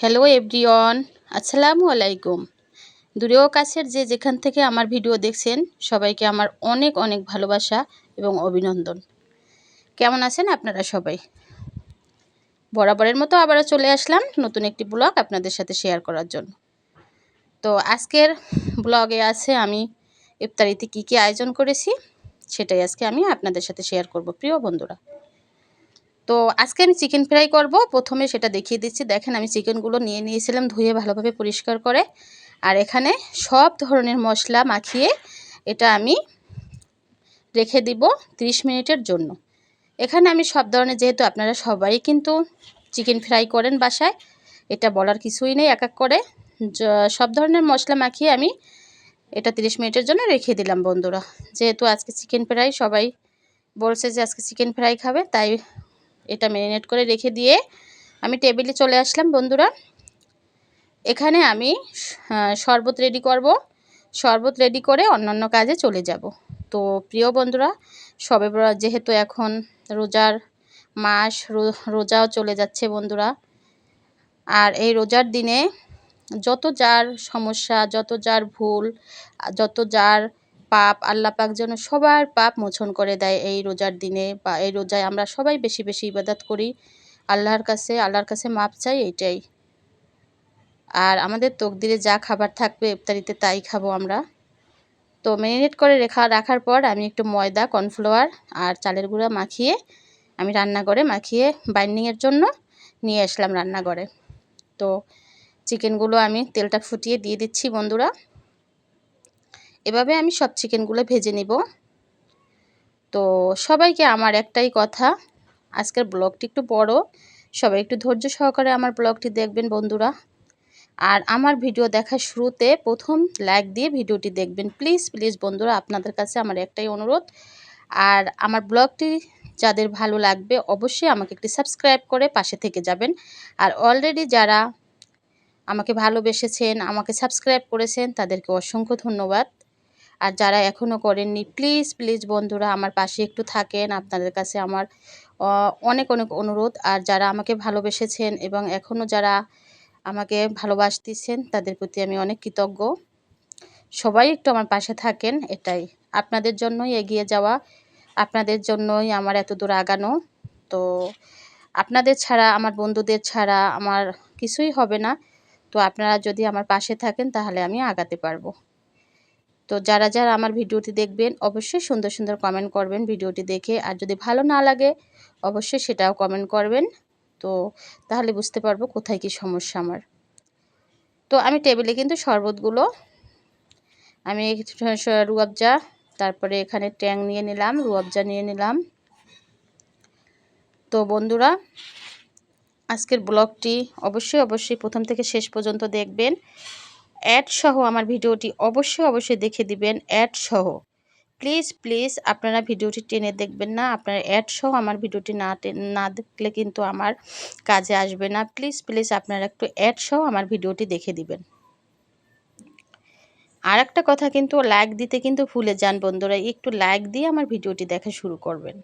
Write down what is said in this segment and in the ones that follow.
Hello everyone আসসালামু আলাইকুম দূরেও কাছের যে যেখান থেকে আমার ভিডিও দেখছেন, সবাইকে আমার অনেক অনেক ভালোবাসা এবং অভিনন্দন। কেমন আছেন আপনারা সবাই? বরাবরের মতো আবারও চলে আসলাম নতুন একটি ব্লগ আপনাদের সাথে শেয়ার করার জন্য। তো আজকের ব্লগে আছে আমি ইফতারিতে কি কি আয়োজন করেছি, সেটাই আজকে আমি আপনাদের সাথে শেয়ার করব, প্রিয় বন্ধুরা। তো আজকে আমি চিকেন ফ্রাই করব। প্রথমে সেটা দেখিয়ে দিচ্ছি। দেখেন আমি চিকেনগুলো নিয়ে নিয়েছিলাম, ধুয়ে ভালোভাবে পরিষ্কার করে। আর এখানে সব ধরনের মশলা মাখিয়ে এটা আমি রেখে দিব 30 মিনিটের জন্য। এখানে আমি সব ধরনের, যেহেতু আপনারা সবাই কিন্তু চিকেন ফ্রাই করেন বাসায়, এটা বলার কিছুই নেই এক এক করে। সব ধরনের মশলা মাখিয়ে আমি এটা 30 মিনিটের জন্য রেখে দিলাম বন্ধুরা। যেহেতু আজকে চিকেন ফ্রাই সবাই বলছে যে আজকে চিকেন ফ্রাই খাবে, তাই এটা ম্যারিনেট করে রেখে দিয়ে আমি টেবিলে চলে আসলাম, বন্ধুরা। এখানে আমি শরবত রেডি করব। শরবত রেডি করে অন্যান্য কাজে চলে যাব। তো প্রিয় বন্ধুরা, সবে যেহেতু এখন রোজার মাস রোজাও চলে যাচ্ছে বন্ধুরা। আর এই রোজার দিনে যত যার সমস্যা, যত যার ভুল, যত যার পাপ আল্লাহ পাক যেন সবার পাপ মোচন করে দেয় এই রোজার দিনে বা এই রোজায় আমরা সবাই বেশি বেশি ইবাদত করি। আল্লাহর কাছে আল্লাহর কাছে মাপ চাই এইটাই। আর আমাদের তকদিরে যা খাবার থাকবে ইফতারিতে তাই খাব আমরা। তো ম্যারিনেট করে রেখা, রাখার পর আমি একটু ময়দা, কর্নফ্লাওয়ার আর চালের গুঁড়া মাখিয়ে আমি রান্নাঘরে মাখিয়ে বাইন্ডিংয়ের জন্য নিয়ে আসলাম রান্নাঘরে। তো চিকেনগুলো আমি তেলটা ফুটিয়ে দিয়ে দিচ্ছি বন্ধুরা। এভাবে আমি সব চিকেনগুলো ভেজে নিব। তো সবাইকে আমার একটাই কথা, আজকের ব্লগটি একটু বড়, সবাই একটু ধৈর্য সহকারে আমার ব্লগটি দেখবেন বন্ধুরা। আর আমার ভিডিও দেখার শুরুতে প্রথম লাইক দিয়ে ভিডিওটি দেখবেন, প্লিজ প্লিজ বন্ধুরা, আপনাদের কাছে আমার একটাই অনুরোধ। আর আমার ব্লগটি যাদের ভালো লাগবে, অবশ্যই আমাকে একটি সাবস্ক্রাইব করে পাশে থেকে যাবেন। আর অলরেডি যারা আমাকে ভালোবেসেছেন, আমাকে সাবস্ক্রাইব করেছেন, তাদেরকে অসংখ্য ধন্যবাদ। আর যারা এখনও করেননি প্লিজ প্লিজ বন্ধুরা আমার পাশে একটু থাকেন। আপনাদের কাছে আমার অনেক অনেক অনুরোধ। আর যারা আমাকে ভালোবেসেছেন এবং এখনও যারা আমাকে ভালোবাসতেছেন, তাদের প্রতি আমি অনেক কৃতজ্ঞ। সবাই একটু আমার পাশে থাকেন, এটাই। আপনাদের জন্যই এগিয়ে যাওয়া, আপনাদের জন্যই আমার এত দূর আগানো। তো আপনাদের ছাড়া, আমার বন্ধুদের ছাড়া আমার কিছুই হবে না। তো আপনারা যদি আমার পাশে থাকেন, তাহলে আমি আগাতে পারব। তো যারা যারা আমার ভিডিওটি দেখবেন, অবশ্যই সুন্দর সুন্দর কমেন্ট করবেন ভিডিওটি দেখে। আর যদি ভালো না লাগে, অবশ্যই সেটাও কমেন্ট করবেন। তো তাহলে বুঝতে পারব কোথায় কি সমস্যা আমার। তো আমি টেবিলে কিন্তু শরবতগুলো আমি রুয়াবজা তারপরে এখানে ট্যাং নিয়ে নিলাম রুয়াবজা নিয়ে নিলাম। তো বন্ধুরা, আজকের ব্লগটি অবশ্যই অবশ্যই প্রথম থেকে শেষ পর্যন্ত দেখবেন। অ্যাড সহ আমার ভিডিওটি অবশ্যই অবশ্যই দেখে দিবেন, অ্যাড সহ। প্লিজ প্লিজ, আপনারা ভিডিওটি টেনে দেখবেন না, আপনার অ্যাড সহ আমার ভিডিওটি না না দেখলে কিন্তু আমার কাজে আসবে না। প্লিজ প্লিজ, আপনারা একটু অ্যাড সহ আমার ভিডিওটি দেখে দিবেন। আর একটা কথা কিন্তু লাইক দিতে কিন্তু ভুলে যান বন্ধুরা, একটু লাইক দিয়ে আমার ভিডিওটি দেখা শুরু করবেন।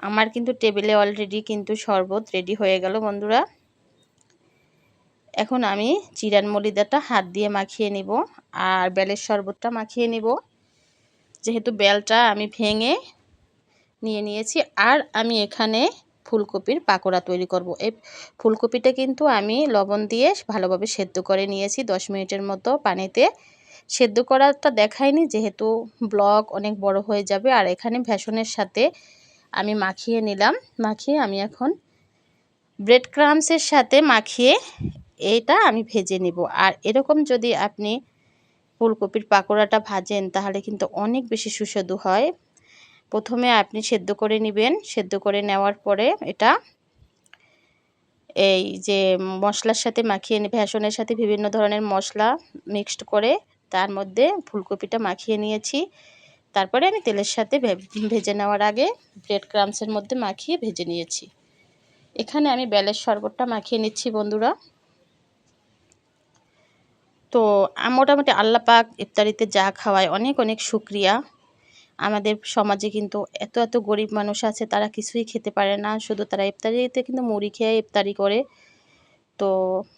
আমার কিন্তু টেবিলে অলরেডি কিন্তু শরবত রেডি হয়ে গেল বন্ধুরা। এখন আমি চিরান মলিদাটা হাত দিয়ে মাখিয়ে নিব আর বেলের শরবতটা মাখিয়ে নিব। যেহেতু বেলটা আমি ভেঙে নিয়ে নিয়েছি আর আমি এখানে ফুলকপির পাকোড়া তৈরি করব। এই ফুলকপিটা কিন্তু আমি লবণ দিয়ে ভালোভাবে সেদ্ধ করে নিয়েছি। দশ মিনিটের মতো পানিতে। সেদ্ধ করাটা দেখায়নি যেহেতু ব্লক অনেক বড় হয়ে যাবে আর এখানে ভ্যাসনের সাথে আমি মাখিয়ে নিলাম। মাখিয়ে আমি এখন ব্রেড ক্রামসের সাথে মাখিয়ে এটা আমি ভেজে নিব। আর এরকম যদি আপনি ফুলকপির পাকোড়াটা ভাজেন, তাহলে কিন্তু অনেক বেশি সুস্বাদু হয়। প্রথমে আপনি সেদ্ধ করে নেবেন। সেদ্ধ করে নেওয়ার পরে এটা এই যে মশলার সাথে মাখিয়ে ভেষণের সাথে বিভিন্ন ধরনের মশলা মিক্সড করে তার মধ্যে ফুলকপিটা মাখিয়ে নিয়েছি। তারপরে আমি তেলের সাথে ভেজে নেওয়ার আগে ব্রেড ক্রামসের মধ্যে মাখিয়ে ভেজে নিয়েছি। এখানে আমি বেলের শরবতটা মাখিয়ে নিচ্ছি, বন্ধুরা। তো মোটামুটি আল্লাহ পাক ইফতারিতে যা খাওয়ায় অনেক অনেক শুক্রিয়া। আমাদের সমাজে কিন্তু এত এত গরিব মানুষ আছে, তারা কিছুই খেতে পারে না। শুধু তারা ইফতারিতে কিন্তু মুড়ি খেয়ে ইফতারি করে। তো,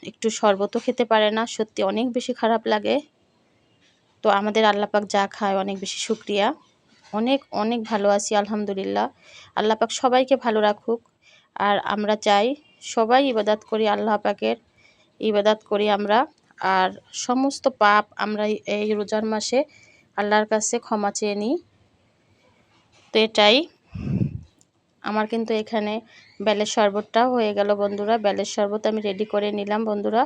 একটু শরবতও খেতে পারে না, সত্যি অনেক বেশি খারাপ লাগে। তো, আমাদের আল্লাপাক যা খায় অনেক বেশি শুক্রিয়া। অনেক অনেক ভালো আছি, আলহামদুলিল্লাহ। আল্লাপাক সবাইকে ভালো রাখুক। আর আমরা চাই সবাই ইবাদাত করি, আল্লাহ পাকের ইবাদাত করি আমরা। আর সমস্ত পাপ আমরা এই রোজার মাসে আল্লাহর কাছে ক্ষমা চেয়ে নিই। তো এটাই। আমার কিন্তু এখানে বেলের শরবতটাও হয়ে গেল বন্ধুরা। বেলের শরবত আমি রেডি করে নিলাম বন্ধুরা।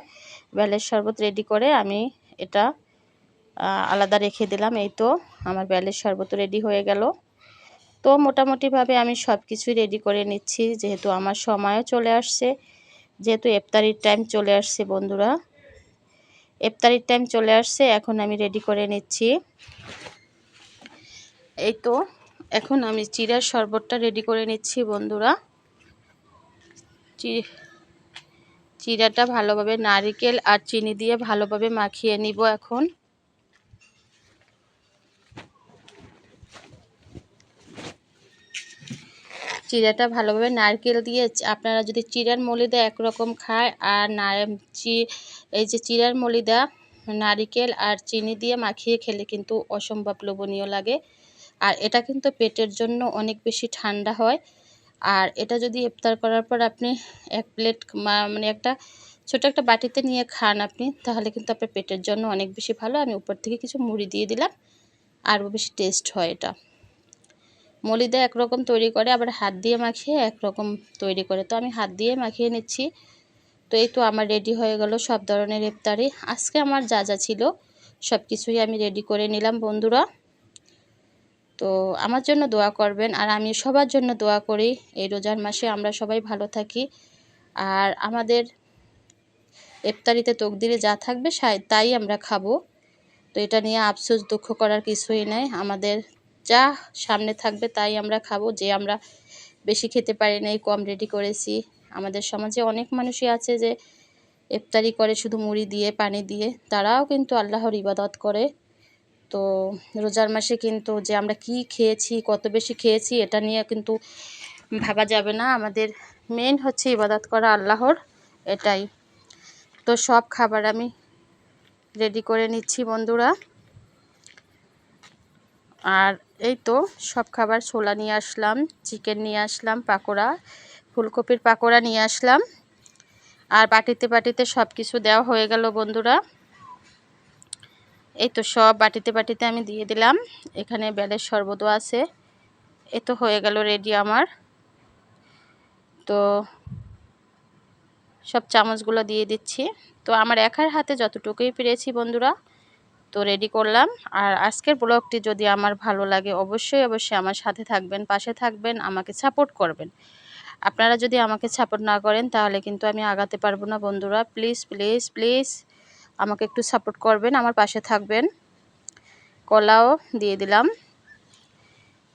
বেলের শরবত রেডি করে আমি এটা আলাদা রেখে দিলাম। এই তো আমার বেলের শরবত রেডি হয়ে গেল। তো মোটামুটিভাবে আমি সব কিছুই রেডি করে নিচ্ছি। যেহেতু আমার সময়ও চলে আসছে, যেহেতু ইফতারির টাইম চলে আসছে বন্ধুরা। ইফতারির টাইম চলে আসছে, এখন আমি রেডি করে নিচ্ছি। এই তো, এখন আমি চিরার শরবতটা রেডি করে নিচ্ছি বন্ধুরা। চিরাটা ভালোভাবে নারিকেল আর চিনি দিয়ে ভালোভাবে মাখিয়ে নিব এখন। চিরাটা ভালোভাবে নারকেল দিয়ে আপনারা যদি চিরার মলিদা একরকম খায় আর না চি এই যে চিরার মলিদা, নারিকেল আর চিনি দিয়ে মাখিয়ে খেলে কিন্তু অসম্ভব লোভনীয় লাগে। আর এটা কিন্তু পেটের জন্য অনেক বেশি ঠান্ডা হয়। আর এটা যদি ইফতার করার পর আপনি এক প্লেট মানে একটা ছোট একটা বাটিতে নিয়ে খান আপনি, তাহলে কিন্তু আপনার পেটের জন্য অনেক বেশি ভালো। আমি উপর থেকে কিছু মুড়ি দিয়ে দিলাম, আরও বেশি টেস্ট হয় এটা। মলিদা একরকম তৈরি করে, আবার হাত দিয়ে মাখিয়ে একরকম তৈরি করে। তো আমি হাত দিয়ে মাখিয়ে নিচ্ছি। তো এই তো আমার রেডি হয়ে গেল সব ধরনের ইফতারি। আজকে আমার যা যা ছিল সব কিছুই আমি রেডি করে নিলাম বন্ধুরা। তো আমার জন্য দোয়া করবেন আর আমি সবার জন্য দোয়া করি, এই রোজার মাসে আমরা সবাই ভালো থাকি। আর আমাদের ইফতারিতে তকদিরে যা থাকবে তাই আমরা খাব। তো এটা নিয়ে আফসোস, দুঃখ করার কিছুই নেই। আমাদের যা সামনে থাকবে তাই আমরা খাব, যে আমরা বেশি খেতে পারি নাই, কম রেডি করেছি। আমাদের সমাজে অনেক মানুষই আছে যে ইফতারি করে শুধু মুড়ি দিয়ে, পানি দিয়ে। তারাও কিন্তু আল্লাহর ইবাদত করে। তো রোজার মাসে কিন্তু যে আমরা কি খেয়েছি, কত বেশি খেয়েছি, এটা নিয়ে কিন্তু ভাবা যাবে না। আমাদের মেন হচ্ছে ইবাদত করা আল্লাহর, এটাই। তো সব খাবার আমি রেডি করে নিচ্ছি বন্ধুরা। আর এই তো সব খাবার ছোলা নিয়ে আসলাম চিকেন নিয়ে আসলাম, পাকোড়া, ফুলকপির পাকোড়া নিয়ে আসলাম। আর বাটিতে বাটিতে সব কিছু দেওয়া হয়ে গেল বন্ধুরা। এই তো সব বাটিতে বাটিতে আমি দিয়ে দিলাম। এখানে বেলের শরবতও আছে। এ তো হয়ে গেল রেডি আমার। তো সব চামচগুলো দিয়ে দিচ্ছি। তো আমার একার হাতে যতটুকুই পেরেছি বন্ধুরা। তো রেডি করলাম। আর আজকের ব্লগটি যদি আমার ভালো লাগে, অবশ্যই অবশ্যই আমার সাথে থাকবেন, পাশে থাকবেন, আমাকে সাপোর্ট করবেন। আপনারা যদি আমাকে সাপোর্ট না করেন, তাহলে কিন্তু আমি আগাতে পারব না, বন্ধুরা। প্লিজ প্লিজ প্লিজ আমাকে একটু সাপোর্ট করবেন, আমার পাশে থাকবেন। কলাও দিয়ে দিলাম।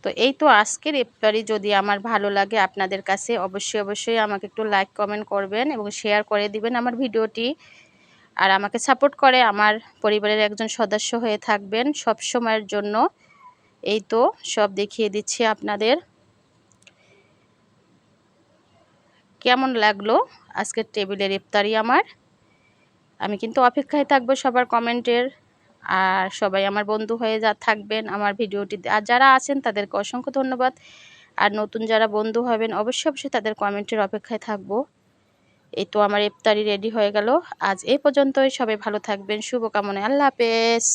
তো এই তো আজকের ইফতারি যদি আমার ভালো লাগে আপনাদের কাছে, অবশ্যই অবশ্যই আমাকে একটু লাইক কমেন্ট করবেন এবং শেয়ার করে দিবেন আমার ভিডিওটি। আর আমাকে সাপোর্ট করে, আমার পরিবারের একজন সদস্য হয়ে থাকবেন সব সময়ের জন্য। এই তো, সব দেখিয়ে দিচ্ছি আপনাদের। কেমন লাগল আজকের টেবিলের ইফতারি আমার? আমি কিন্তু অপেক্ষায় থাকব সবার কমেন্টের। আর সবাই আমার বন্ধু হয়ে যা থাকবেন আমার ভিডিওটি। আর যারা আছেন তাদেরকে অসংখ্য ধন্যবাদ। আর নতুন যারা বন্ধু হবেন, অবশ্যই অবশ্যই তাদের কমেন্টের অপেক্ষায় থাকব। এই তো আমার ইফতারি রেডি হয়ে গেল। আজ এই পর্যন্তই। সবাই ভালো থাকবেন। শুভকামনা। আল্লাহ হাফেজ।